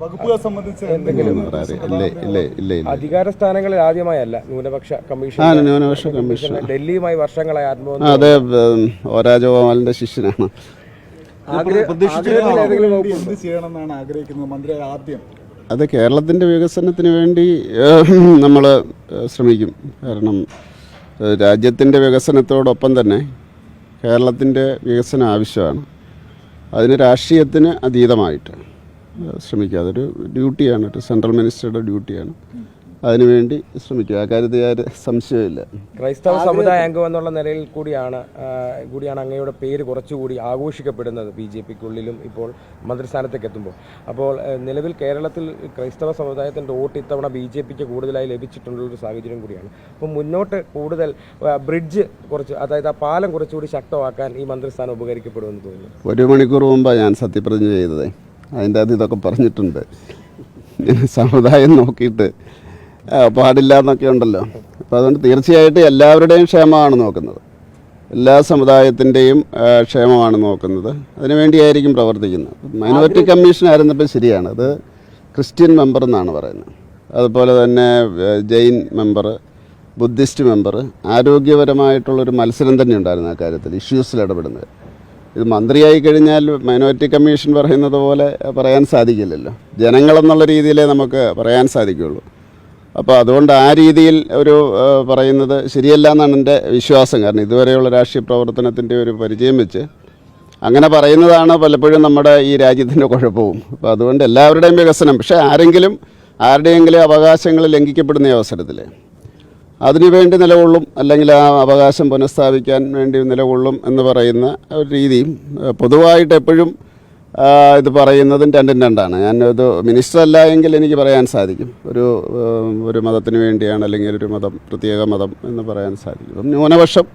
വകുപ്പുകളെ സംബന്ധിച്ച് എന്തെങ്കിലും ഒന്നും ഇല്ല ഇല്ല ഇല്ല ഇല്ല അധികാര സ്ഥാനങ്ങളിൽ ആദ്യമായല്ല ന്യൂനപക്ഷ കമ്മീഷൻ. ന്യൂനപക്ഷ കമ്മീഷൻ. ഡൽഹിയുമായി വർഷങ്ങളായി ആത്മബന്ധം അതെ ഉം, ശിഷ്യനാണ്. ചെയ്യണമെന്നാണ് ആഗ്രഹിക്കുന്നത് മന്ത്രി ആദ്യം? അത് കേരളത്തിന്റെ വികസനത്തിന് വേണ്ടി നമ്മൾ ശ്രമിക്കും. കാരണം രാജ്യത്തിന്റെ വികസനത്തോടൊപ്പം തന്നെ കേരളത്തിന്റെ വികസനം ആവശ്യമാണ്. അതിന് രാഷ്ട്രീയത്തിന് അതീതമായിട്ട്. ശ്രമിക്കുക. അതൊരു ഡ്യൂട്ടിയാണ്. ഒരു സെൻട്രൽ മിനിസ്റ്ററുടെ ഡ്യൂട്ടിയാണ്. അതിനുവേണ്ടി ശ്രമിക്കുക. ആ കാര്യത്തിൽ യാതൊരു സംശയമില്ല ക്രൈസ്തവ സമുദായ അംഗം എന്നുള്ള നിലയിൽ കൂടിയാണ് കൂടിയാണ് അങ്ങയുടെ പേര് കുറച്ചുകൂടി ആഘോഷിക്കപ്പെടുന്നത് ബി ജെ പിക്കുള്ളിലും ഇപ്പോൾ മന്ത്രിസ്ഥാനത്തേക്ക് എത്തുമ്പോൾ. അപ്പോൾ നിലവിൽ കേരളത്തിൽ ക്രൈസ്തവ സമുദായത്തിന്റെ വോട്ട് ഇത്തവണ ബി ജെ പിക്ക് കൂടുതലായി ലഭിച്ചിട്ടുള്ളൊരു സാഹചര്യം കൂടിയാണ്. അപ്പോൾ മുന്നോട്ട് കൂടുതൽ ബ്രിഡ്ജ് കുറച്ച് അതായത് ആ പാലം കുറച്ചുകൂടി ശക്തമാക്കാൻ ഈ മന്ത്രിസ്ഥാനം ഉപകരിക്കപ്പെടുമെന്ന് തോന്നുന്നു. ഒരു മണിക്കൂർ മുമ്പാണ് ഞാൻ സത്യപ്രതിജ്ഞ ചെയ്തത്. അതിന്റെ അത് ഇതൊക്കെ പറഞ്ഞിട്ടുണ്ട്. സമുദായം നോക്കിയിട്ട് പാടില്ല എന്നൊക്കെ ഉണ്ടല്ലോ. അപ്പോൾ അതുകൊണ്ട് തീർച്ചയായിട്ടും എല്ലാവരുടെയും ക്ഷേമമാണ് നോക്കുന്നത്. എല്ലാ സമുദായത്തിന്റെയും ക്ഷേമമാണ് നോക്കുന്നത്. അതിനുവേണ്ടിയായിരിക്കും പ്രവർത്തിക്കുന്നത്. മൈനോറിറ്റി കമ്മീഷൻ ആയിരുന്നപ്പോൾ ശരിയാണ്. അത് ക്രിസ്ത്യൻ മെമ്പർ എന്നാണ് പറയുന്നത്. അതുപോലെ തന്നെ ജെയിൻ മെമ്പർ ബുദ്ധിസ്റ്റ് മെമ്പർ ആരോഗ്യപരമായിട്ടുള്ളൊരു മത്സരം തന്നെ ഉണ്ടായിരുന്നു ആ കാര്യത്തിൽ ഇഷ്യൂസിൽ ഇടപെടുന്നത്. ഇത് മന്ത്രിയായി കഴിഞ്ഞാൽ മൈനോറിറ്റി കമ്മീഷൻ പറയുന്നത് പോലെ പറയാൻ സാധിക്കില്ലല്ലോ. ജനങ്ങളെന്നുള്ള രീതിയിലേ നമുക്ക് പറയാൻ സാധിക്കുകയുള്ളൂ അപ്പോൾ അതുകൊണ്ട് ആ രീതിയിൽ ഒരു പറയുന്നത് ശരിയല്ല എന്നാണ് എന്റെ വിശ്വാസം. കാരണം ഇതുവരെയുള്ള രാഷ്ട്രീയ പ്രവർത്തനത്തിന്റെ ഒരു പരിചയം വെച്ച് അങ്ങനെ പറയുന്നതാണ് പലപ്പോഴും നമ്മുടെ ഈ രാജ്യത്തിന്റെ കുഴപ്പവും. അപ്പോൾ അതുകൊണ്ട് എല്ലാവരുടെയും വികസനം പക്ഷേ ആരെങ്കിലും ആരുടെയെങ്കിലും അവകാശങ്ങൾ ലംഘിക്കപ്പെടുന്ന അവസരത്തിൽ അതിനുവേണ്ടി നിലകൊള്ളും അല്ലെങ്കിൽ ആ അവകാശം പുനഃസ്ഥാപിക്കാൻ വേണ്ടി നിലകൊള്ളും എന്ന് പറയുന്ന ഒരു രീതിയും പൊതുവായിട്ട് എപ്പോഴും ഇത് പറയുന്നതും രണ്ടും രണ്ടാണ്. ഞാൻ ഇത് മിനിസ്റ്റർ അല്ല എങ്കിൽ എനിക്ക് പറയാൻ സാധിക്കും. ഒരു ഒരു മതത്തിന് വേണ്ടിയാണ് അല്ലെങ്കിൽ ഒരു മതം പ്രത്യേക മതം എന്ന് പറയാൻ സാധിക്കും. ന്യൂനപക്ഷം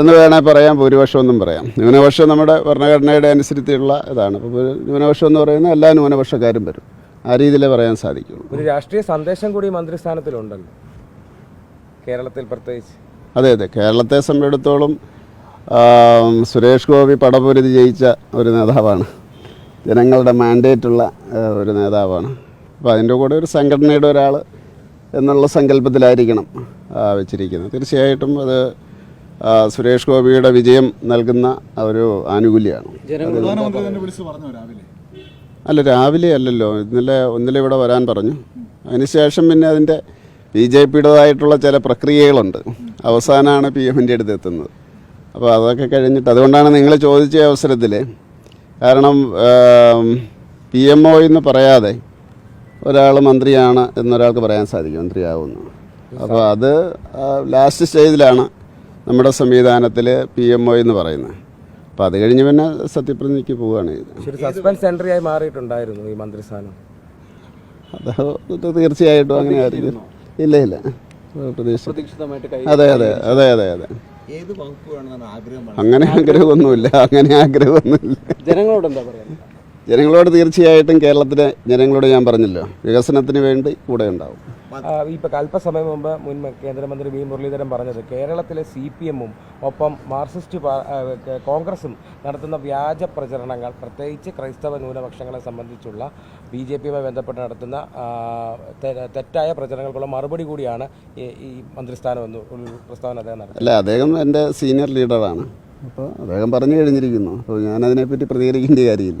എന്ന് വേണേൽ പറയാം ഭൂരിപക്ഷം എന്നും പറയാം. ന്യൂനപക്ഷം നമ്മുടെ ഭരണഘടനയുടെ അനുസരിച്ചുള്ള ഇതാണ്. അപ്പോൾ ന്യൂനപക്ഷം എന്ന് പറയുന്നത് എല്ലാ ന്യൂനപക്ഷക്കാരും വരും. ആ രീതിയിലേ പറയാൻ സാധിക്കുള്ളൂ. ഒരു രാഷ്ട്രീയ സന്ദേശം കൂടി മന്ത്രിസ്ഥാനത്തിലുണ്ടല്ലോ. കേരളത്തിൽ പ്രത്യേകിച്ച്? അതെ അതെ. കേരളത്തെ സംബന്ധിച്ചിടത്തോളം സുരേഷ് ഗോപി പടപൊരുതി ജയിച്ച ഒരു നേതാവാണ്. ജനങ്ങളുടെ മാൻഡേറ്റുള്ള ഒരു നേതാവാണ്. അപ്പോൾ അതിന്റെ കൂടെ ഒരു സംഘടനയുടെ ഒരാൾ എന്നുള്ള സങ്കല്പത്തിലായിരിക്കണം വെച്ചിരിക്കുന്നത്. തീർച്ചയായിട്ടും അത് സുരേഷ് ഗോപിയുടെ വിജയം നൽകുന്ന ഒരു ആനുകൂല്യമാണ്. പ്രധാനമന്ത്രി തന്നെ വിളിച്ച് പറഞ്ഞു രാവിലെ? അല്ല രാവിലെ അല്ലല്ലോ. ഇന്നലെ ഒന്നിലെ ഇവിടെ വരാൻ പറഞ്ഞു. അതിനുശേഷം പിന്നെ അതിന്റെ ബി ജെ പിയുടേതായിട്ടുള്ള ചില പ്രക്രിയകളുണ്ട്. അവസാനമാണ് പി എഫിന്റെ അടുത്ത് എത്തുന്നത് അപ്പോൾ അതൊക്കെ കഴിഞ്ഞിട്ട് അതുകൊണ്ടാണ് നിങ്ങൾ ചോദിച്ച അവസരത്തിൽ കാരണം പി എം ഒ എന്ന് പറയാതെ ഒരാൾ മന്ത്രിയാണ് എന്നൊരാൾക്ക് പറയാൻ സാധിക്കും മന്ത്രിയാവുന്നു. അപ്പോൾ അത് ലാസ്റ്റ് സ്റ്റേജിലാണ് നമ്മുടെ സംവിധാനത്തിൽ പി എം ഒ എന്ന് പറയുന്നത്. അപ്പോൾ അത് കഴിഞ്ഞ് പിന്നെ സത്യപ്രതിജ്ഞയ്ക്ക് പോവുകയാണ് ഇത് സസ്പെൻസ് എൻട്രി ആയി മാറിയിട്ടുണ്ടായിരുന്നു ഈ മന്ത്രിസ്ഥാനം. അത് തീർച്ചയായിട്ടും അങ്ങനെ ആയിരിക്കും. ഇല്ല ഇല്ല. പ്രതീക്ഷ അതെ അതെ അതെ അതെ അതെ. അങ്ങനെ ആഗ്രഹമൊന്നുമില്ല അങ്ങനെ ആഗ്രഹമൊന്നുമില്ല. ജനങ്ങളോട് എന്താ പറയുക? ജനങ്ങളോട് തീർച്ചയായിട്ടും കേരളത്തിലെ ജനങ്ങളോട് ഞാൻ പറഞ്ഞല്ലോ വികസനത്തിന് വേണ്ടി കൂടെ ഉണ്ടാവും. ഇപ്പൊ അല്പസമയം മുമ്പ് മുൻ കേന്ദ്രമന്ത്രി വി മുരളീധരൻ പറഞ്ഞത് കേരളത്തിലെ സി പി എമ്മും ഒപ്പം മാർക്സിസ്റ്റ് കോൺഗ്രസും നടത്തുന്ന വ്യാജ പ്രചരണങ്ങൾ പ്രത്യേകിച്ച് ക്രൈസ്തവ ന്യൂനപക്ഷങ്ങളെ സംബന്ധിച്ചുള്ള ബി ജെ പിയുമായി ബന്ധപ്പെട്ട് നടത്തുന്ന തെറ്റായ പ്രചരണങ്ങൾക്കുള്ള മറുപടി കൂടിയാണ് ഈ മന്ത്രിസ്ഥാനം എന്ന് ഒരു പ്രസ്താവന അദ്ദേഹം നടത്തി അല്ല അദ്ദേഹം എന്റെ സീനിയർ ലീഡറാണ്. അപ്പോൾ അദ്ദേഹം പറഞ്ഞു കഴിഞ്ഞിരിക്കുന്നു. അപ്പോൾ ഞാനതിനെപ്പറ്റി പ്രതികരിക്കേണ്ട കാര്യമില്ല.